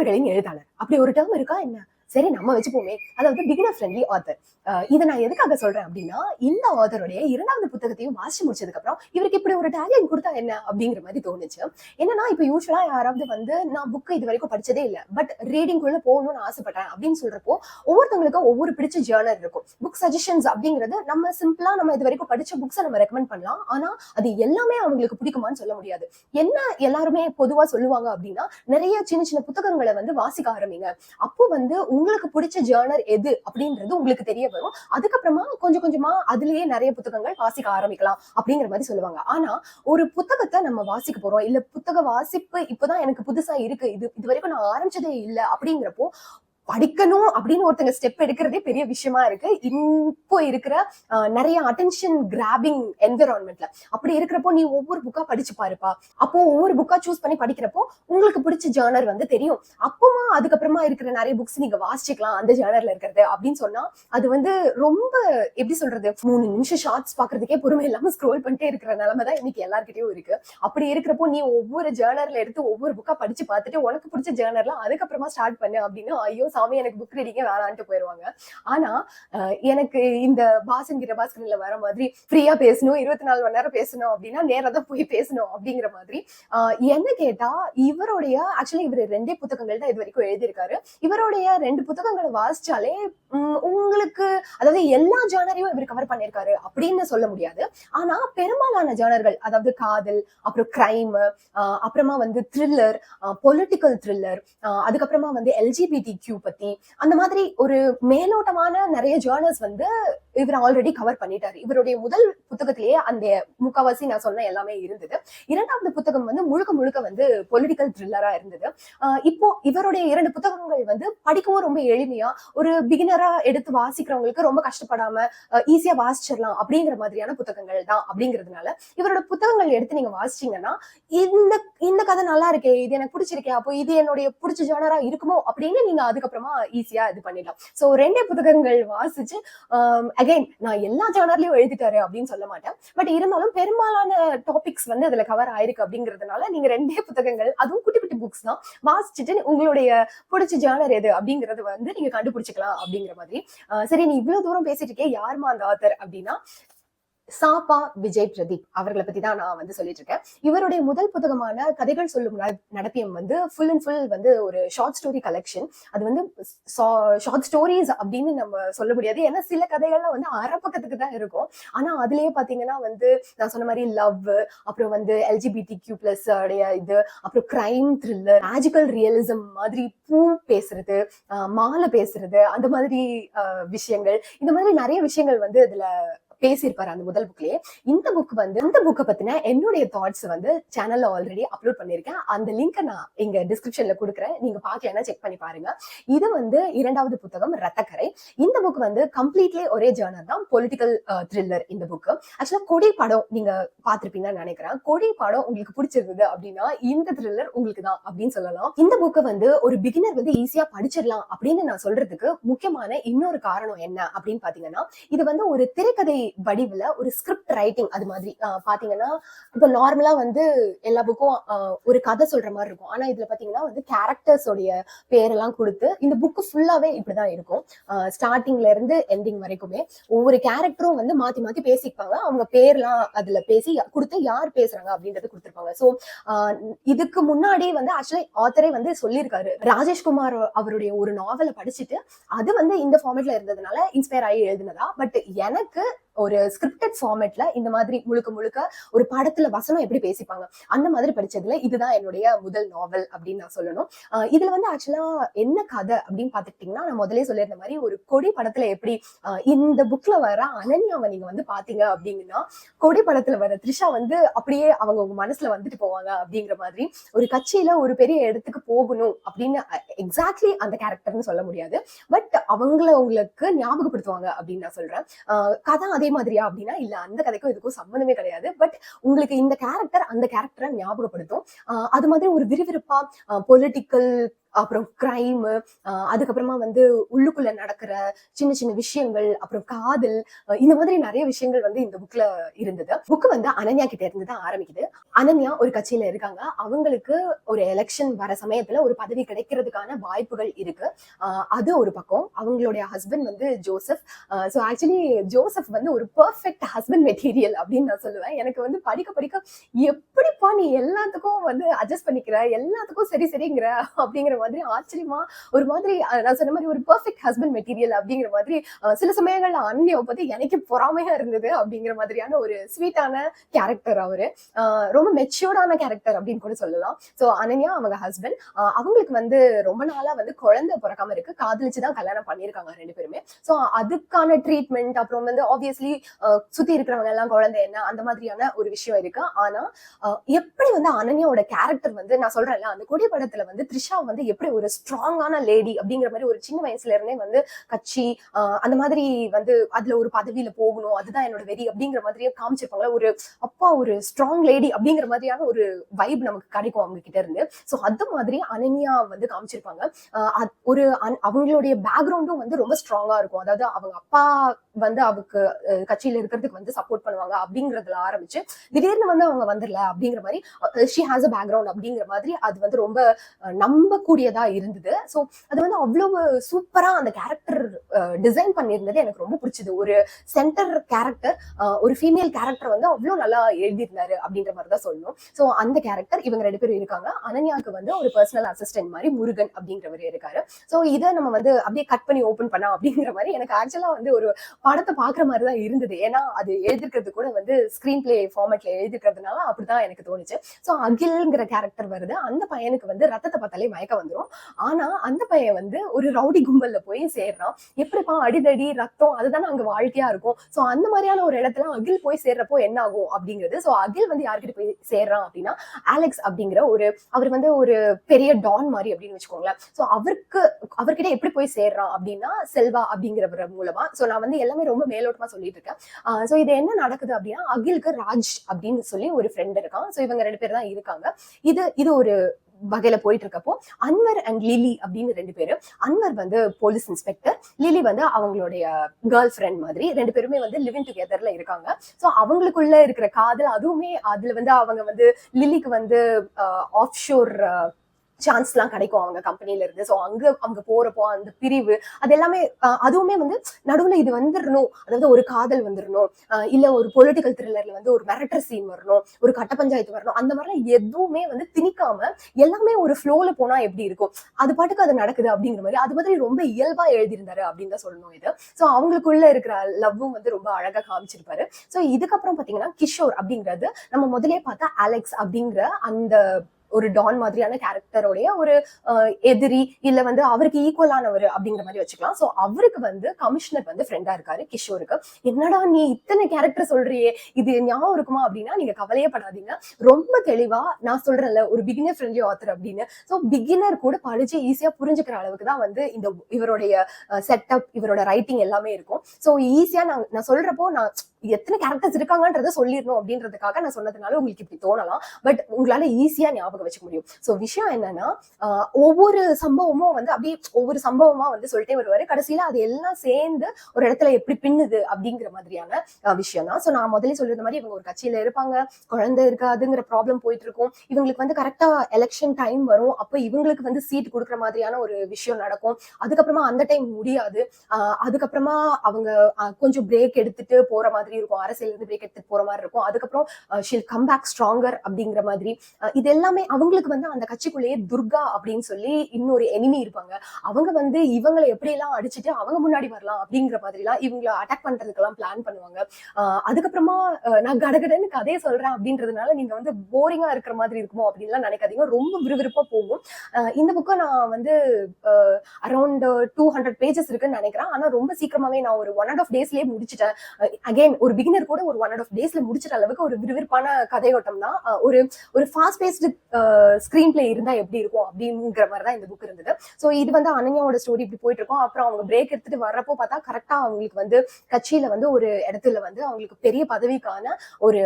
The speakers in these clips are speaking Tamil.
பிகினர்களின் எழுத்தாளர் அப்படி ஒரு டேர்ம் இருக்கா என்ன? சரி நம்ம வச்சுப்போமே. அதாவது பிகினர் ஃப்ரெண்ட்லி ஆத்தர் இதை நான் எதுக்காக சொல்றேன் அப்படின்னா இந்த ஆத்தருடைய இரண்டாவது புத்தகத்தையும் வாசிச்சு முடிச்சதுக்கு அப்புறம் இவருக்கு இப்படி ஒரு டேக்லைன் கொடுத்தா என்ன அப்படிங்கிற மாதிரி தோணுச்சு. என்னன்னா இப்ப யூஸ்வலா யாராவது வந்து நான் புக் இது வரைக்கும் படிச்சதே இல்லை பட் ரீடிங் குள்ள போகணும்னு ஆசைப்பட்டேன் அப்படின்னு சொல்றப்போ ஒவ்வொருத்தவங்களுக்கும் ஒவ்வொரு பிடிச்ச ஜேர்னல் இருக்கும். புக் சஜஷன்ஸ் அப்படிங்கிறது நம்ம சிம்பிளா நம்ம இது வரைக்கும் படிச்ச புக்ஸை நம்ம ரெக்கமெண்ட் பண்ணலாம். ஆனா அது எல்லாமே அவங்களுக்கு பிடிக்குமான்னு சொல்ல முடியாது. என்ன எல்லாருமே பொதுவா சொல்லுவாங்க அப்படின்னா நிறைய சின்ன சின்ன புத்தகங்களை வந்து வாசிக்க ஆரம்பிங்க. அப்போ வந்து உங்களுக்கு பிடிச்ச ஜேர்னர் எது அப்படின்றது உங்களுக்கு தெரிய வரும். அதுக்கப்புறமா கொஞ்சம் கொஞ்சமா அதுலயே நிறைய புத்தகங்கள் வாசிக்க ஆரம்பிக்கலாம் அப்படிங்கிற மாதிரி சொல்லுவாங்க. ஆனா ஒரு புத்தகத்தை நம்ம வாசிக்க போறோம் இல்ல புத்தக வாசிப்பு இப்பதான் எனக்கு புதுசா இருக்கு இது இது வரைக்கும் நான் ஆரம்பிச்சதே இல்லை அப்படிங்கிறப்போ படிக்கணும் அப்படின்னு ஒருத்தங்க ஸ்டெப் எடுக்கிறதே பெரிய விஷயமா இருக்கு. இப்போ இருக்கிற நிறைய அட்டென்ஷன் கிராபிங் என்விரான்மெண்ட்ல அப்படி இருக்கிறப்போ நீ ஒவ்வொரு புக்கா படிச்சு பாருப்பா. அப்போ ஒவ்வொரு புக்கா சூஸ் பண்ணி படிக்கிறப்போ உங்களுக்கு பிடிச்ச ஜேர்னர் வந்து தெரியும். அப்பமா அதுக்கப்புறமா இருக்கிற நிறைய புக்ஸ் நீங்க வாசிச்சுக்கலாம் அந்த ஜேர்னர்ல இருக்கிறது அப்படின்னு சொன்னா அது வந்து ரொம்ப எப்படி சொல்றது மூணு நிமிஷம் ஷார்ட்ஸ் பாக்குறதுக்கே பொறுமை இல்லாம ஸ்க்ரோல் பண்ணிட்டே இருக்கிற நிலைமை தான் இன்னைக்கு எல்லாருக்கிட்டையும் இருக்கு. அப்படி இருக்கிறப்போ நீ ஒவ்வொரு ஜேர்னர்ல எடுத்து ஒவ்வொரு புக்கா படிச்சு பார்த்துட்டு உனக்கு பிடிச்ச ஜேர்னர்ல அதுக்கப்புறமா ஸ்டார்ட் பண்ணு அப்படின்னு ஐயோ சாமி எனக்கு புக் ரீடிங்கே வேணான்ட்டு போயிருவாங்க. ஆனா எனக்கு இந்த பாசங்கிற பாஸ்கர்ல வர மாதிரி ஃப்ரீயா பேசணும் இருபத்தி நாலு மணி நேரம் பேசணும் அப்படின்னா நேரா தான் போய் பேசணும் அப்படிங்கிற மாதிரி. என்ன கேட்டா இவருடைய ஆக்சுவலி இவர் ரெண்டே புத்தகங்கள் தான் இது வரைக்கும் எழுதியிருக்காரு. இவருடைய ரெண்டு புத்தகங்களை வாசிச்சாலே உம், உங்களுக்கு அதாவது எல்லா ஜானரையும் இவர் கவர் பண்ணியிருக்காரு அப்படின்னு சொல்ல முடியாது. ஆனா பெரும்பாலான ஜானர்கள் அதாவது காதல் அப்புறம் கிரைம் அப்புறமா வந்து த்ரில்லர் பொலிட்டிக்கல் த்ரில்லர் அதுக்கப்புறமா வந்து எல்ஜிபிடி கியூ பத்தி. அந்த மாதிரி ஒரு மேலோட்டமான நிறைய ஜேர்னல்ஸ் வந்து இவர் ஆல்ரெடி கவர் பண்ணிட்டாரு. இவருடைய முதல் புத்தகத்திலேயே அந்த முக்காவாசி நான் சொன்ன எல்லாமே இருந்தது. இரண்டாவது புத்தகம் வந்து முழுக்க முழுக்க வந்து பொலிட்டிக்கல் த்ரில்லரா இருந்தது. இப்போ இவருடைய இரண்டு புத்தகங்கள் வந்து படிக்கவும் ரொம்ப எளிமையா ஒரு பிகினரா எடுத்து வாசிக்கிறவங்களுக்கு ரொம்ப கஷ்டப்படாம ஈஸியா வாசிச்சிடலாம் அப்படிங்கிற மாதிரியான புத்தகங்கள் தான் அப்படிங்கிறதுனால இவரோட புத்தகங்கள் எடுத்து நீங்க வாசிச்சீங்கன்னா இந்த இந்த கதை நல்லா இருக்கே இது எனக்கு பிடிச்சிருக்கே அப்போ இது என்னுடைய பிடிச்ச ஜானரா இருக்குமோ அப்படின்னு நீங்க அதுக்கப்புறமா ஈஸியா இது பண்ணிடலாம். சோ ரெண்டே புத்தகங்கள் வாசிச்சு அகைன் நான் எல்லா ஜானர்லயும் எழுதிட்டாரு அப்படின்னு சொல்ல மாட்டேன். பட் இருந்தாலும் பெரும்பாலான டாபிக்ஸ் வந்து அதுல கவர் ஆயிருக்கு அப்படிங்கிறதுனால நீங்க ரெண்டே புத்தகங்கள் அதுவும் குட்டி குட்டி புக்ஸ் தான். வாசிச்சுட்டு உங்களுடைய பிடிச்ச ஜானர் எது அப்படிங்கறது வந்து நீங்க கண்டுபிடிச்சிக்கலாம் அப்படிங்கிற மாதிரி. சரி நீ இவ்வளவு தூரம் பேசிட்டு இருக்கே யாருமா அந்த ஆத்தர் அப்படின்னா சாப்பா விஜய் பிரதீப் அவர்களை பத்தி தான் நான் வந்து சொல்லிட்டு இருக்கேன். இவருடைய முதல் புத்தகமான கதைகள் சொல்லும் நட- வந்து ஃபுல் அண்ட் ஃபுல் வந்து ஒரு ஷார்ட் ஸ்டோரி கலெக்ஷன் அது வந்து ஷார்ட் ஸ்டோரிஸ் அப்படின்னு நம்ம சொல்ல முடியாது. ஏன்னா சில கதைகள்லாம் வந்து அரை பக்கத்துக்கு தான் இருக்கும். ஆனா அதுலயே பாத்தீங்கன்னா வந்து நான் சொன்ன மாதிரி லவ் அப்புறம் வந்து எல்ஜிபிடி கியூ பிளஸ் உடைய இது அப்புறம் கிரைம் த்ரில்லர் மேஜிக்கல் ரியலிசம் மாதிரி பூ பேசுறது மாலை பேசுறது அந்த மாதிரி விஷயங்கள். இந்த மாதிரி நிறைய விஷயங்கள் வந்து இதுல பேசியிருப்பாரு அந்த முதல் புக்லயே இந்த புக் வந்து இந்த புக்கை பத்தின என்னுடைய தாட்ஸ் வந்து சேனல்ல ஆல்ரெடி அப்லோட் பண்ணிருக்கேன் அந்த லிங்கை நான் இங்க டிஸ்கிரிப்ஷன்ல கொடுக்குறேன். நீங்க பாக்கலைன்னா செக் பண்ணி பாருங்க. இது வந்து இரண்டாவது புத்தகம் ரத்தக்கரை. இந்த புக் வந்து கம்ப்ளீட்லி ஒரே ஜேர்னர் தான். பொலிட்டிக்கல் த்ரில்லர் இந்த புக் ஆக்சுவலா கொடி படம் நீங்க பாத்திருப்பீங்கன்னு நினைக்கிறேன். கொடி படம் உங்களுக்கு பிடிச்சிருந்தது அப்படின்னா இந்த த்ரில்லர் உங்களுக்கு தான் அப்படின்னு சொல்லலாம். இந்த புக்கை வந்து ஒரு பிகினர் வந்து ஈஸியா படிச்சிடலாம் அப்படின்னு நான் சொல்றதுக்கு முக்கியமான இன்னொரு காரணம் என்ன அப்படின்னு பாத்தீங்கன்னா இது வந்து ஒரு திரைக்கதை வடிவுல ஒரு ஸ்கிரிப்ட் ரைட்டிங் அது மாதிரி ஆஹ் பாத்தீங்கன்னா இப்போ நார்மலா வந்து எல்லா புக்கும் ஒரு கதை சொல்ற மாதிரி இருக்கும். ஆனா இதுல பாத்தீங்கன்னா வந்து கேரக்டர்ஸ் உடைய பேரெல்லாம் கொடுத்து இந்த புக்கு ஃபுல்லாவே இப்படிதான் இருக்கும். ஸ்டார்டிங்ல இருந்து எண்டிங் வரைக்குமே ஒவ்வொரு கேரக்டரும் வந்து மாத்தி மாத்தி பேசிப்பாங்க. அவங்க பேர்லாம் அதுல பேசி கொடுத்து யார் பேசுறாங்க அப்படின்றத கொடுத்துருப்பாங்க. ஸோ இதுக்கு முன்னாடி வந்து ஆக்சுவலி ஆத்தரே வந்து சொல்லியிருக்காரு. ராஜேஷ்குமார் அவருடைய ஒரு நாவலை படிச்சுட்டு அது வந்து இந்த ஃபார்மேட்ல இருந்ததுனால இன்ஸ்பயர் ஆகி எழுதினதா. பட் எனக்கு ஒரு ஸ்கிரிப்டட் ஃபார்மேட்ல இந்த மாதிரி முழுக்க முழுக்க ஒரு படத்துல வசனம் எப்படி பேசிப்பாங்க? அந்த மாதிரி படிச்சதுல இதுதான் என்னுடைய முதல் நாவல் அப்படின்னு நான் சொல்லணும். இதுல வந்து ஆக்சுவலா என்ன கதை அப்படின்னு பாத்துக்கிட்டீங்கன்னா நான் முதலே சொல்லியிருந்த மாதிரி ஒரு கொடி படத்துல எப்படி இந்த புக்ல வர அனன்யாவை நீங்க வந்து பாத்தீங்க அப்படிங்கன்னா கொடி படத்துல வர த்ரிஷா வந்து அப்படியே அவங்க உங்க மனசுல வந்துட்டு போவாங்க அப்படிங்கிற மாதிரி ஒரு கட்சியில ஒரு பெரிய இடத்துக்கு போகணும் அப்படின்னு எக்ஸாக்ட்லி அந்த கேரக்டர்னு சொல்ல முடியாது. பட் அவங்கள உங்களுக்கு ஞாபகப்படுத்துவாங்க அப்படின்னு நான் சொல்றேன். ஆஹ் கதை அதே மாதிரியா அப்படின்னா இல்ல அந்த கதைக்கும் இதுக்கும் சம்மந்தமே கிடையாது. பட் உங்களுக்கு இந்த கேரக்டர் அந்த கேரக்டரை ஞாபகப்படுத்தும். ஆஹ் அது மாதிரி ஒரு விறுவிறுப்பா பொலிட்டிக்கல் அப்புறம் கிரைம் அதுக்கப்புறமா வந்து உள்ளுக்குள்ள நடக்கிற சின்ன சின்ன விஷயங்கள் அப்புறம் காதல் இந்த மாதிரி நிறைய விஷயங்கள் வந்து இந்த புக்ல இருந்தது. புக் வந்து அனன்யா கிட்ட இருந்து தான் ஆரம்பிக்குது. அனன்யா ஒரு கட்சியில இருக்காங்க. அவங்களுக்கு ஒரு எலெக்ஷன் வர சமயத்துல ஒரு பதவி கிடைக்கிறதுக்கான வாய்ப்புகள் இருக்கு. அது ஒரு பக்கம். அவங்களுடைய ஹஸ்பண்ட் வந்து ஜோசப். ஸோ ஆக்சுவலி ஜோசப் வந்து ஒரு பர்ஃபெக்ட் ஹஸ்பண்ட் மெட்டீரியல் அப்படின்னு நான் சொல்லுவேன். எனக்கு வந்து படிக்க படிக்க எப்படிப்பா நீ எல்லாத்துக்கும் வந்து அட்ஜஸ்ட் பண்ணிக்கிற எல்லாத்துக்கும் சரி சரிங்கிற அப்படிங்கிற மாதிரி ஆச்சரியமா ஒரு மாதிரி நான் சொன்ன மாதிரி ஒரு பெர்ஃபெக்ட் ஹஸ்பண்ட் மெட்டீரியல் அப்படிங்கிற மாதிரி சில சமயங்கள்ல அன்னியை பத்தி எனக்கு பொறாமையா இருந்தது அப்படிங்கிற மாதிரியான ஒரு ஸ்வீட்டான கேரக்டர் அவரு. ரொம்ப மெச்சூர்டான கேரக்டர் அப்படின்னு கூட சொல்லலாம். ஸோ அனன்யா அவங்க ஹஸ்பண்ட் அவங்களுக்கு வந்து ரொம்ப நாளா வந்து குழந்தை பிறக்காம இருக்கு. காதலிச்சு தான் கல்யாணம் பண்ணியிருக்காங்க ரெண்டு பேருமே. ஸோ அதுக்கான ட்ரீட்மெண்ட் அப்புறம் வந்து ஆப்வியஸ்லி சுத்தி இருக்கிறவங்க எல்லாம் குழந்தை என்ன அந்த மாதிரியான ஒரு விஷயம் இருக்கு. ஆனா எப்படி வந்து அனன்யாவோட கேரக்டர் வந்து நான் சொல்றேன்ல அந்த கொடி படத்துல வந்து த்ரிஷா வந்து எப்படி ஒரு ஸ்ட்ராங்கான லேடி அப்படிங்கிற மாதிரி ஒரு சின்ன வயசுல இருந்தே வந்து கட்சி அந்த மாதிரி வந்து அதுல ஒரு பதவியில போகணும் அதுதான் என்னோட வெறி அப்படிங்கிற மாதிரியே காமிச்சிருப்பாங்களா ஒரு அப்பா ஒரு ஸ்ட்ராங் லேடி அப்படிங்கிற மாதிரியான ஒரு வைப் நமக்கு கிடைக்கும் அவங்க கிட்ட இருந்து. ஸோ அந்த மாதிரி அனன்யா வந்து காமிச்சிருப்பாங்க. ஒரு அவங்களுடைய பேக்ரவுண்டும் வந்து ரொம்ப ஸ்ட்ராங்கா இருக்கும். அதாவது அவங்க அப்பா வந்து அவருக்கு கட்சியில இருக்கிறதுக்கு வந்து சப்போர்ட் பண்ணுவாங்க அப்படிங்கறதுல ஆரம்பிச்சு திடீர்னு வந்து அவங்க வந்துடல அப்படிங்கிற மாதிரி ஷி ஹாஸ் அ பேக்ரவுண்ட் அப்படிங்கிற மாதிரி அது வந்து ரொம்ப நம்பக்கூடிய கூடியதா இருந்தது. ஸோ அது வந்து அவ்வளவு சூப்பரா அந்த கேரக்டர் டிசைன் பண்ணியிருந்தது எனக்கு ரொம்ப பிடிச்சது. ஒரு சென்டர் கேரக்டர் ஒரு ஃபீமேல் கேரக்டர் வந்து அவ்வளோ நல்லா எழுதியிருந்தாரு அப்படின்ற மாதிரி தான் சொல்லணும். ஸோ அந்த கேரக்டர் இவங்க ரெண்டு பேரும் இருக்காங்க. அனன்யாவுக்கு வந்து ஒரு பர்சனல் அசிஸ்டன்ட் மாதிரி முருகன் அப்படிங்கிறவர் இருக்காரு. ஸோ இதை நம்ம வந்து அப்படியே கட் பண்ணி ஓப்பன் பண்ணா அப்படிங்கிற மாதிரி எனக்கு ஆக்சுவலா வந்து ஒரு படத்தை பார்க்குற மாதிரி தான் இருந்தது. ஏன்னா அது எழுதிருக்கிறது கூட வந்து ஸ்கிரீன் பிளே ஃபார்மேட்ல எழுதிருக்கிறதுனால அப்படிதான் எனக்கு தோணுச்சு. ஸோ அகில்ங்கிற கேரக்டர் வருது. அந்த பையனுக்கு வந்து ரத்தத்தை பார்த்தாலே மயக்க வந்துடும் ஆனா அந்த பையன் வந்து ஒரு ரவுடி கும்பல்ல போய் சேர்றான். எப்படிப்பா அடிதடி ரத்தம் அதுதானே அங்க வாழ்க்கையா இருக்கும். ஸோ அந்த மாதிரியான ஒரு இடத்துல அகில் போய் சேர்றப்போ என்ன ஆகும் அப்படிங்கிறது. ஸோ அகில் வந்து யார்கிட்ட போய் சேர்றான் அப்படின்னா ஆலெக்ஸ் அப்படிங்கிற ஒரு அவர் வந்து ஒரு பெரிய டான் மாதிரி அப்படின்னு வச்சுக்கோங்களேன். ஸோ அவருக்கு அவர்கிட்ட எப்படி போய் சேர்றான் அப்படின்னா செல்வா அப்படிங்கிறவர் மூலமா. ஸோ நான் வந்து எல்லாமே ரொம்ப மேலோட்டமா சொல்லிட்டு இருக்கேன் ஸோ இது என்ன நடக்குது அப்படின்னா அகிலுக்கு ராஜ் அப்படின்னு சொல்லி ஒரு ஃப்ரெண்ட் இருக்கான். ஸோ இவங்க ரெண்டு பேர் தான் இருக்காங்க. இது இது ஒரு வகையில போயிட்டு இருக்கப்போ அன்வர் அண்ட் லிலி அப்படின்னு ரெண்டு பேரும் அன்வர் வந்து போலீஸ் இன்ஸ்பெக்டர் லிலி வந்து அவங்களுடைய கேர்ள் ஃப்ரெண்ட் மாதிரி. ரெண்டு பேருமே வந்து லிவிங் டுகெதர்ல இருக்காங்க. ஸோ அவங்களுக்குள்ள இருக்கிற காதல் அதுவுமே அதுல வந்து அவங்க வந்து லிலிக்கு வந்து ஆஃப் ஷோர் சான்ஸ்லாம் கிடைக்கும் அவங்க கம்பெனில இருந்து. ஸோ அங்க அவங்க போறப்போ அந்த பிரிவு அது எல்லாமே அதுவுமே வந்து நடுவுல இது வந்துடணும் அதாவது ஒரு காதல் வந்துடணும் அஹ், இல்ல ஒரு பொலிட்டிக்கல் த்ரில்லர்ல வந்து ஒரு மிரட்டர் சீன் வரணும். ஒரு கட்ட பஞ்சாயத்து வரணும். அந்த மாதிரிலாம் எதுவுமே வந்து திணிக்காம எல்லாமே ஒரு ஃப்ளோல போனா எப்படி இருக்கும்? அது பாட்டுக்கு அது நடக்குது அப்படிங்கிற மாதிரி அது மாதிரி ரொம்ப இயல்பா எழுதியிருந்தாரு அப்படின்னு தான் சொல்லணும் இது. ஸோ அவங்களுக்குள்ள இருக்கிற லவ்வும் வந்து ரொம்ப அழகா காமிச்சிருப்பாரு. ஸோ இதுக்கப்புறம் பாத்தீங்கன்னா கிஷோர் அப்படிங்கிறது நம்ம முதலே பார்த்தா அலெக்ஸ் அப்படிங்கிற அந்த ஒரு டான் மாதிரியான கேரக்டரோடைய ஒரு எதிரி இல்ல வந்து அவருக்கு ஈக்குவலானவர் அப்படிங்கிற மாதிரி வச்சுக்கலாம். சோ அவருக்கு வந்து கமிஷனர் வந்து ஃப்ரெண்டா இருக்காரு கிஷோருக்கு. என்னடா நீ இத்தனை கேரக்டர் சொல்றியே? இது ஞாபகம் இருக்குமா அப்படின்னா நீங்க கவலையே படாதீங்க. ரொம்ப தெளிவா நான் சொல்றேன்ல ஒரு பிகினர் ஃப்ரெண்ட்லி ஆத்தர் அப்படின்னு. ஸோ பிகினர் கூட படிச்சு ஈஸியா புரிஞ்சுக்கிற அளவுக்கு தான் வந்து இந்த இவருடைய செட்டப் இவரோட ரைட்டிங் எல்லாமே இருக்கும். ஸோ ஈஸியா நான் நான் சொல்றப்போ நான் எத்தனை கேரக்டர்ஸ் இருக்காங்கன்றத சொல்லிடணும் அப்படின்றதுக்காக நான் சொன்னதுனால உங்களுக்கு இப்படி தோணலாம். பட் உங்களால ஈஸியா ஞாபகம் வச்சுக்க முடியும். ஸோ விஷயம் என்னன்னா ஆஹ் ஒவ்வொரு சம்பவமும் வந்து அப்படியே ஒவ்வொரு சம்பவமா வந்து சொல்லிட்டே வருவாரு. கடைசியில அது எல்லாம் சேர்ந்து ஒரு இடத்துல எப்படி பின்னுது அப்படிங்கிற மாதிரியான விஷயம் தான். ஸோ நான் முதல்ல சொல்றது மாதிரி இவங்க ஒரு கட்சியில இருப்பாங்க. குழந்தை இருக்காதுங்கிற ப்ராப்ளம் போயிட்டு இருக்கும் இவங்களுக்கு வந்து கரெக்டா எலெக்ஷன் டைம் வரும். அப்போ இவங்களுக்கு வந்து சீட் கொடுக்குற மாதிரியான ஒரு விஷயம் நடக்கும். அதுக்கப்புறமா அந்த டைம் முடியாது. ஆஹ் அதுக்கப்புறமா அவங்க கொஞ்சம் பிரேக் எடுத்துட்டு போற மாதிரி இருக்கும். அரசியல் இருந்து பிரேக் எடுத்துட்டு போற மாதிரி இருக்கும். அதுக்கப்புறம் ஷில் கம் பேக் ஸ்ட்ராங்கர் அப்படிங்கிற மாதிரி. இது எல்லாமே அவங்களுக்கு வந்து அந்த கட்சிக்குள்ளேயே துர்கா அப்படின்னு சொல்லி இன்னொரு எனிமி இருப்பாங்க. அவங்க வந்து இவங்களை எப்படியெல்லாம் அடிச்சுட்டு அவங்க முன்னாடி வரலாம் அப்படிங்கிற மாதிரிலாம் இவங்களை அட்டாக் பண்றதுக்கெல்லாம் பிளான் பண்ணுவாங்க. அதுக்கப்புறமா நான் கடகடன்னு கதையை சொல்றேன் அப்படின்றதுனால நீங்க வந்து போரிங்கா இருக்கிற மாதிரி இருக்குமோ அப்படின்லாம் நினைக்காதீங்க. ரொம்ப விறுவிறுப்பா போகும். இந்த புக்கை நான் வந்து அரௌண்ட் டூ ஹண்ட்ரட் பேஜஸ் இருக்குன்னு நினைக்கிறேன். ஆனா ரொம்ப சீக்கிரமாவே நான் ஒரு ஒன் அண்ட் ஆஃப் டேஸ்லயே முடிச்சிட்டேன். அகைன் ஒரு பிகினர் கூட ஒரு ஒன் அண்ட் ஆஃப் டேஸ்ல முடிச்சிற அளவுக்கு ஒரு விறுவிறுப்பான கதையோட்டம் தான் ஒரு ஒரு ஃபாஸ்ட் பேஸ்டு ஸ்க்ரீன் பிளே இருந்தா எப்படி இருக்கும் அப்படிங்கிற மாதிரி தான் இந்த புக் இருந்தது. ஸோ இது வந்து அனன்யாவோட ஸ்டோரி இப்படி போயிட்டு இருக்கும் அப்புறம் அவங்க பிரேக் எடுத்துட்டு வர்றப்போ பார்த்தா கரெக்டா அவங்களுக்கு வந்து கட்சியில வந்து ஒரு இடத்துல வந்து அவங்களுக்கு பெரிய பதவிக்கான ஒரு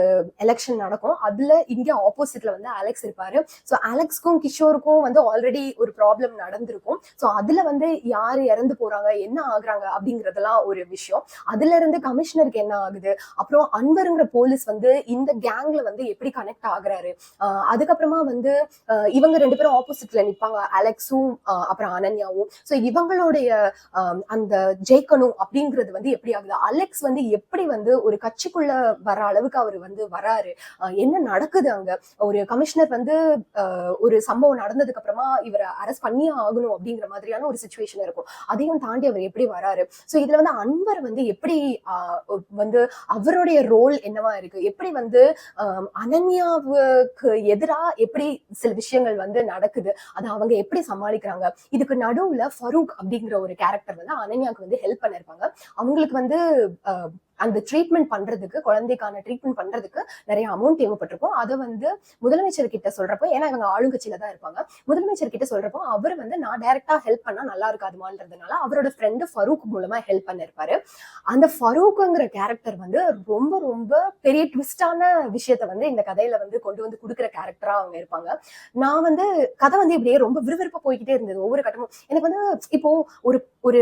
எலெக்ஷன் நடக்கும். அதுல இந்தியா ஆப்போசிட்ல வந்து அலெக்ஸ் இருப்பாரு. ஸோ அலெக்ஸ்க்கும் கிஷோருக்கும் வந்து ஆல்ரெடி ஒரு ப்ராப்ளம் நடந்திருக்கும். ஸோ அதுல வந்து யாரு இறந்து போறாங்க என்ன ஆகுறாங்க அப்படிங்கறதெல்லாம் ஒரு விஷயம். அதுல இருந்து கமிஷனருக்கு என்ன ஆகுது? அப்புறம் அன்வருங்கிற போலீஸ் வந்து இந்த கேங்ல வந்து எப்படி கனெக்ட் ஆகுறாரு? அதுக்கப்புறமா வந்து இவங்க ரெண்டு பேரும் ஆப்போசிட்ல நிப்பாங்க. அலெக்ஸும் அப்புறம் அனன்யாவும். ஸோ இவங்களுடைய அந்த ஜெயிக்கணும் அப்படிங்கிறது வந்து எப்படி ஆகுது? அலெக்ஸ் வந்து எப்படி வந்து ஒரு கட்சிக்குள்ள வர அளவுக்கு அவர் வந்து வராரு? என்ன நடக்குது அங்க? ஒரு கமிஷனர் வந்து ஆஹ் ஒரு சம்பவம் நடந்ததுக்கு அப்புறமா இவரை அரெஸ்ட் பண்ணியே ஆகணும் அப்படிங்கிற மாதிரியான ஒரு சுச்சுவேஷன் இருக்கும். அதையும் தாண்டி அவர் எப்படி வராரு? ஸோ இதுல வந்து அன்பர் வந்து எப்படி வந்து அவருடைய ரோல் என்னவா இருக்கு? எப்படி வந்து ஆஹ் அனன்யாவுக்கு எதிரா எப்படி சில விஷயங்கள் வந்து நடக்குது? அதை அவங்க எப்படி சமாளிக்கிறாங்க? இதுக்கு நடுவுல ஃபரூக் அப்படிங்கிற ஒரு கேரக்டர் வந்து அனன்யாவுக்கு வந்து ஹெல்ப் பண்ணிருப்பாங்க. அவங்களுக்கு வந்து அந்த ட்ரீட்மெண்ட் பண்றதுக்கு குழந்தைக்கான ட்ரீட்மெண்ட் பண்றதுக்கு நிறைய அமௌண்ட் தேவைப்பட்டிருக்கும். அதை வந்து முதலமைச்சர் கிட்ட சொல்றப்போ ஏன்னா இவங்க ஆளுங்கட்சியில தான் இருப்பாங்க. முதலமைச்சர் கிட்ட சொல்றப்போ அவர் வந்து நான் டைரக்டா ஹெல்ப் பண்ணா நல்லா இருக்காதுமான்றதுனால அவரோட ஃப்ரெண்டு ஃபரூக் மூலமா ஹெல்ப் பண்ணிருப்பாரு. அந்த ஃபரூக்குங்கிற கேரக்டர் வந்து ரொம்ப ரொம்ப பெரிய ட்விஸ்டான விஷயத்த வந்து இந்த கதையில வந்து கொண்டு வந்து கொடுக்குற கேரக்டரா அவங்க இருப்பாங்க. நான் வந்து கதை வந்து இப்படியே ரொம்ப விறுவிறுப்பா போய்கிட்டே இருந்தது ஒவ்வொரு கட்டமும். எனக்கு வந்து இப்போ ஒரு ஒரு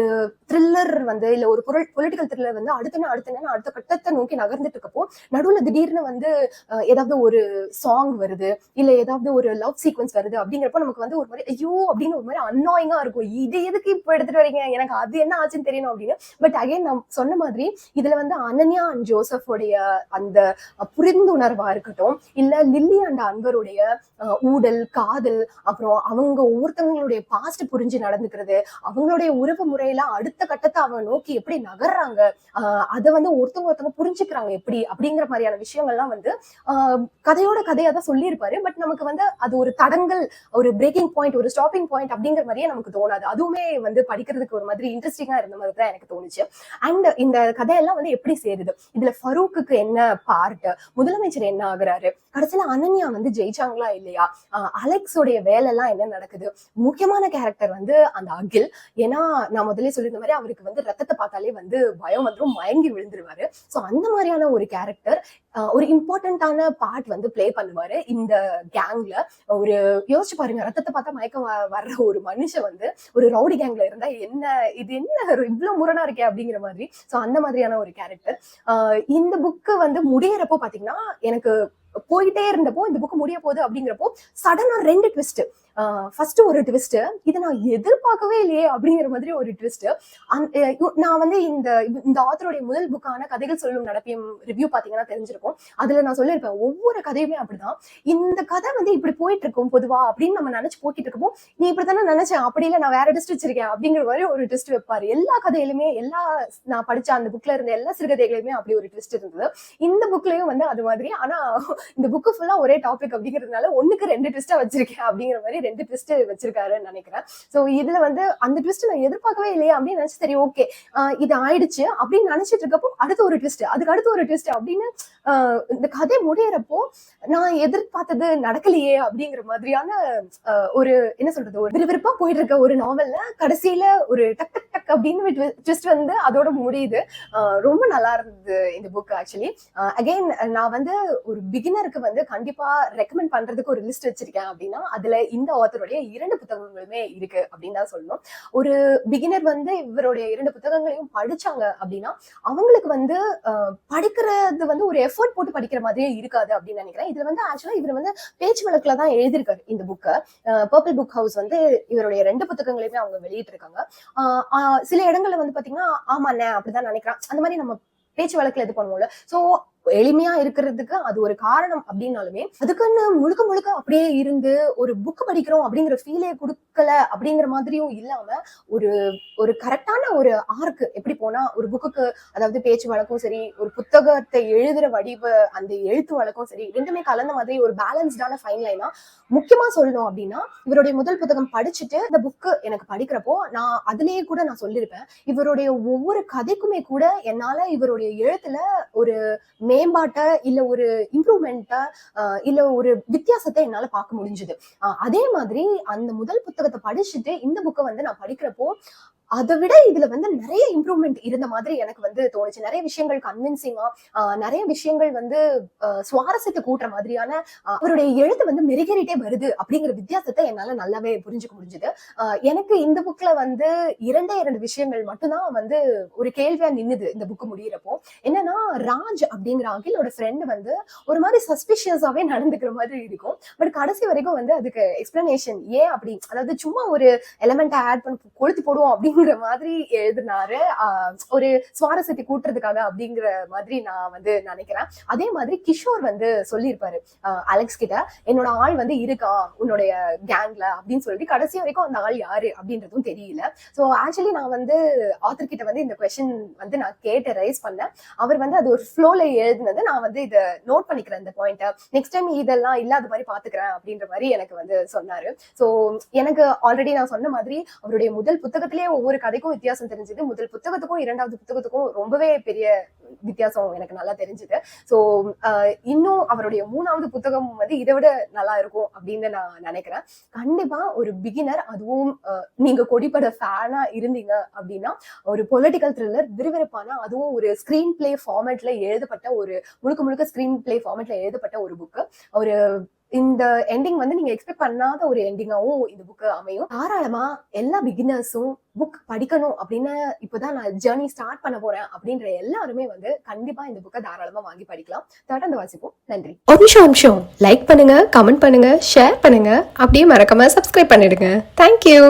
த்ரில்லர் வந்து இல்ல ஒரு பொருள் பொலிட்டிக்கல் த்ரில்லர் வந்து அடுத்தன அடுத்தன அடுத்த கட்டத்தை நோக்கி நகர்ந்துட்டு இருக்கப்போ நடுவுல திடீர்னு வந்து ஏதாவது ஒரு சாங் வருது இல்ல ஏதாவது ஒரு லவ் சீக்வன்ஸ் வருது அப்படிங்கிறப்ப நமக்கு வந்து ஒரு மாதிரி ஐயோ அப்படின்னு ஒரு மாதிரி அன்னாயிங்கா இருக்கும். இது எதுக்கு இப்போ எடுத்துட்டு வரீங்க? எனக்கு அது என்ன ஆச்சுன்னு தெரியணும் அப்படின்னு. பட் அகைன் நான் சொன்ன மாதிரி இதுல வந்து அனன்யா அண்ட் ஜோசஃபோடைய அந்த புரிந்துணர்வா இருக்கட்டும் இல்ல லில்லி அண்ட் அன்பருடைய ஊடல் காதல் அப்புறம் அவங்க ஒவ்வொருத்தவங்களுடைய பாஸ்ட் புரிஞ்சு நடந்துக்கிறது அவங்களுடைய உறவு முறையில அடுத்த கட்டத்தை அவங்க நோக்கி எப்படி நகர்றாங்க ஆஹ் அதை வந்து ஒருத்தவங்க ஒருத்தவங்க புரிஞ்சுக்கிறாங்க எப்படி அப்படிங்கிற மாதிரியான விஷயங்கள்லாம் வந்து ஆஹ் கதையோட கதையாக தான் சொல்லியிருப்பாரு. பட் நமக்கு வந்து அது ஒரு தடங்கல் ஒரு பிரேக்கிங் பாயிண்ட் ஒரு ஸ்டாப்பிங் பாயிண்ட் அப்படிங்கிற மாதிரியே நமக்கு தோணாது. அதுவுமே வந்து படிக்கிறதுக்கு ஒரு மாதிரி இன்ட்ரெஸ்டிங்கா இருந்த மாதிரி தான் எனக்கு தோணுச்சு. அண்ட் இந்த கதையெல்லாம் வந்து எப்படி சேருது? இதுல ஃபரூக்குக்கு என்ன பார்ட் முதலமைச்சர் என்ன ஆகுறாரு? கடைசியில அனன்யா வந்து ஜெயிச்சாங்களா இல்லையா? ஆஹ் அலெக்ஸோடைய வேலை எல்லாம் என்ன நடக்குது? முக்கியமான கேரக்டர் வந்து அந்த அகில். ஏன்னா நான் முதல்ல சொல்லியிருந்த மாதிரி அவருக்கு வந்து ரத்தத்தை பார்த்தாலே வந்து பயம் வந்துடும் மயங்கி விழுந்துருவாரு. ஸோ அந்த மாதிரியான ஒரு கேரக்டர் ஒரு இம்பார்ட்டண்ட்டான பார்ட் வந்து ப்ளே பண்ணுவாரு. இந்த கேங்ல ஒரு யோசிச்சு பாருங்க ரத்தத்தை பார்த்தா மயக்கம் வர்ற ஒரு மனுஷன் வந்து ஒரு ரவுடி கேங்ல இருந்தா என்ன இது என்ன இவ்வளவு முரணா இருக்கே அப்படிங்கிற மாதிரி. ஸோ அந்த மாதிரியான ஒரு கேரக்டர் இந்த புக்கு வந்து முடியறப்போ பாத்தீங்கன்னா எனக்கு போயிட்டே இருந்தப்போ இந்த புக் முடிய போகுது அப்படிங்கிறப்போ சடனா ரெண்டு ட்விஸ்ட் ஃபர்ஸ்ட் ஒரு ட்விஸ்ட் இதை நான் எதிர்பார்க்கவே இல்லையே அப்படிங்கிற மாதிரி ஒரு ட்விஸ்ட் நான் வந்து இந்த இந்த ஆத்தருடைய முதல் புக்கான கதைகள் சொல்லும் நடப்பியம் ரிவ்யூ பார்த்தீங்கன்னா தெரிஞ்சிருக்கும். அதுல நான் சொல்லியிருப்பேன் ஒவ்வொரு கதையுமே அப்படிதான். இந்த கதை வந்து இப்படி போயிட்டு இருக்கும் பொதுவா அப்படின்னு நம்ம நினைச்சு போய்கிட்டு இருக்கப்போ நீ இப்படித்தானே நினைச்சேன் அப்படி இல்லை நான் வேற ட்விஸ்ட் வச்சிருக்கேன் அப்படிங்கிற மாதிரி ஒரு ட்விஸ்ட் வைப்பாரு. எல்லா கதையிலுமே எல்லா நான் படிச்ச அந்த புக்ல இருந்த எல்லா சிறுகதைகளுமே அப்படி ஒரு ட்விஸ்ட் இருந்தது. இந்த புக்லயும் வந்து அது மாதிரி. ஆனா இந்த புக்கு ஃபுல்லா ஒரே டாபிக் அப்படிங்கிறதுனால ஒண்ணுக்கு ரெண்டு ட்விஸ்டா வச்சிருக்கேன் அப்படிங்கிற மாதிரி ரெண்டு ட்விஸ்ட் வச்சிருக்காருன்னு நினைக்கிறேன். சோ இதுல வந்து அந்த ட்விஸ்ட் நான் எதிர்பார்க்கவே இல்லையா அப்படின்னு நினைச்சு சரி ஓகே இது ஆயிடுச்சு அப்படின்னு நினைச்சிட்டு இருக்கப்போ அடுத்த ஒரு ட்விஸ்ட் அதுக்கு அடுத்த ஒரு ட்விஸ்ட் அப்படின்னு இந்த கதை முடியறப்போ நான் எதிர்பார்த்தது நடக்கலையே அப்படிங்கிற மாதிரியான ஒரு என்ன சொல்றது ஒரு விறுவிறுப்பா போயிட்டு இருக்க ஒரு நாவல்ல கடைசியில ஒரு டக் டக் டக் அப்படின்னு ட்விஸ்ட் வந்து அதோட முடியுது. ஆஹ் ரொம்ப நல்லா இருந்தது இந்த புக் ஆக்சுவலி அகைன் நான் வந்து ஒரு பிகினருக்கு வந்து கண்டிப்பா ரெக்கமெண்ட் பண்றதுக்கு ஒரு லிஸ்ட் வச்சிருக்கேன் அப்படின்னா அதுல இந்த ஆத்தருடைய இரண்டு புத்தகங்களுமே இருக்கு அப்படின்னு தான் சொல்லணும். ஒரு பிகினர் வந்து இவருடைய இரண்டு புத்தகங்களையும் படிச்சாங்க அப்படின்னா அவங்களுக்கு வந்து படிக்கிறது வந்து ஒரு எஃபோர்ட் போட்டு படிக்கிற மாதிரியே இருக்காது அப்படின்னு நினைக்கிறேன். இதுல வந்து ஆக்சுவலா இவர் வந்து பேச்சு வழக்குல தான் எழுதியிருக்காரு இந்த புக்கை பர்பிள் புக் ஹவுஸ் வந்து இவருடைய ரெண்டு புத்தகங்களையுமே அவங்க வெளியிட்டு இருக்காங்க ஆஹ் சில இடங்கள்ல வந்து பாத்தீங்கன்னா ஆமாண்ணே அப்படிதான் நினைக்கிறேன். அந்த மாதிரி நம்ம பேச்சு வழக்குல இது பண்ணுவோம்ல. சோ எளிமையா இருக்கிறதுக்கு அது ஒரு காரணம் அப்படின்னாலுமே அதுக்குன்னு முழுக்க முழுக்க அப்படியே இருந்து ஒரு புக் படிக்கிறோம் அப்படிங்கிற ஃபீலே கொடுக்கல அப்படிங்கிற மாதிரியும் இல்லாம ஒரு ஒரு கரெக்டான ஒரு ஆர்க்கு எப்படி போனா ஒரு புக்குக்கு அதாவது பேச்சு வழக்கும் சரி ஒரு புத்தகத்தை எழுதுற வடிவ அந்த எழுத்து வழக்கும் சரி ரெண்டுமே கலந்த மாதிரி ஒரு பேலன்ஸ்டான ஃபைன் லைனா முக்கியமா சொல்லணும் அப்படின்னா இவருடைய முதல் புத்தகம் படிச்சுட்டு இந்த புக்கு எனக்கு படிக்கிறப்போ நான் அதுலயே கூட நான் சொல்லியிருப்பேன் இவருடைய ஒவ்வொரு கதைக்குமே கூட என்னால இவருடைய எழுத்துல ஒரு மேம்பாட்டை இல்ல ஒரு இம்ப்ரூவ்மெண்ட்டை இல்ல ஒரு வித்தியாசத்தை என்னால பார்க்க முடிஞ்சுது. அதே மாதிரி அந்த முதல் புத்தகத்தை படிச்சுட்டு இந்த புக்கை வந்து நான் படிக்கிறப்போ அதை விட இதுல வந்து நிறைய இம்ப்ரூவ்மெண்ட் இருந்த மாதிரி எனக்கு வந்து தோணுச்சு. நிறைய விஷயங்கள் கன்வின்சிங்கா நிறைய விஷயங்கள் வந்து சுவாரஸ்யத்தை கூட்டுற மாதிரியான அவருடைய எழுத்து வந்து மெருகேறிட்டே வருது அப்படிங்கிற வித்தியாசத்தை என்னால நல்லாவே புரிஞ்சுக்க முடிஞ்சுது. எனக்கு இந்த புக்ல வந்து இரண்டே இரண்டு விஷயங்கள் மட்டும்தான் வந்து ஒரு கேள்வியா நின்னுது இந்த புக்கு முடியிறப்போ. என்னன்னா ராஜ் அப்படிங்கிற அகிலோட ஃப்ரெண்ட் வந்து ஒரு மாதிரி சஸ்பிஷியஸாவே நடந்துக்கிற மாதிரி இருக்கும். பட் கடைசி வரைக்கும் வந்து அதுக்கு எக்ஸ்பிளனேஷன் ஏன் அப்படி அதாவது சும்மா ஒரு எலமெண்ட்டை ஆட் பண்ணி கொளுத்து போடுவோம் அப்படிங்கிற மாதிரி எழுதினாரு. ஒரு சுவாரஸ்யத்தை கூட்டுறதுக்காக அப்படிங்கிற மாதிரி நான் வந்து நினைக்கிறேன். அதே மாதிரி கிஷோர் வந்து சொல்லியிருப்பாரு. அலெக்ஸ் கிட்ட என்னோட ஆள் வந்து இருக்கா? உன்னுடைய கேங்ல அப்படின்னு சொல்லிட்டு கடைசி வரைக்கும் அந்த ஆள் யாரு அப்படின்றதும் தெரியல. ஸோ ஆக்சுவலி நான் வந்து ஆத்தர் கிட்ட வந்து இந்த கொஸ்டின் வந்து நான் கேட்டு ரைஸ் பண்ணேன். அவர் வந்து அது ஒரு ஃப்ளோல எழுதினது நான் வந்து இதை நோட் பண்ணிக்கிறேன் இந்த பாயிண்ட்டை நெக்ஸ்ட் டைம் இதெல்லாம் இல்லாத மாதிரி பாத்துக்கிறேன் அப்படின்ற மாதிரி எனக்கு வந்து சொன்னாரு. ஸோ எனக்கு ஆல்ரெடி நான் சொன்ன மாதிரி அவருடைய முதல் புத்தகத்திலேயே ஒவ்வொரு கதைக்கும் வித்தியாசம் தெரிஞ்சது. முதல் புத்தகத்துக்கும் இரண்டாவது புத்தகத்துக்கும் ரொம்பவே பெரிய வித்தியாசம் எனக்கு நல்லா தெரிஞ்சுது. ஸோ இன்னும் அவருடைய மூணாவது புத்தகம் வந்து இதை விட நல்லா இருக்கும் அப்படின்னு நான் நினைக்கிறேன். கண்டிப்பா ஒரு பிகினர் அதுவும் நீங்க கொடிப்பட ஃபேனா இருந்தீங்க அப்படின்னா ஒரு பொலிட்டிக்கல் த்ரில்லர் விறுவிறுப்பான அதுவும் ஒரு ஸ்கிரீன் பிளே ஃபார்மேட்ல எழுதப்பட்ட ஒரு முழுக்க முழுக்க ஸ்கிரீன் பிளே ஃபார்மேட்ல எழுதப்பட்ட ஒரு புக்கு ஒரு இந்த எண்டிங் வந்து நீங்க எக்ஸ்பெக்ட் பண்ணாத ஒரு எண்டிங்காவும் இந்த புக்கு அமையும். தாராளமா எல்லா பிகினர்ஸும் புக் படிக்கணும் அப்படின்னு இப்போதான் நான் ஜேர்னி ஸ்டார்ட் பண்ண போறேன் அப்படின்ற எல்லாருமே வந்து கண்டிப்பா இந்த புக்கை தாராளமா வாங்கி படிக்கலாம். தொடர்ந்து வாசிப்போம். நன்றி. ஒரு நிமிஷம் நிமிஷம். லைக் பண்ணுங்க கமெண்ட் பண்ணுங்க ஷேர் பண்ணுங்க. அப்படியே மறக்காம சப்ஸ்கிரைப் பண்ணிடுங்க. தேங்க்யூ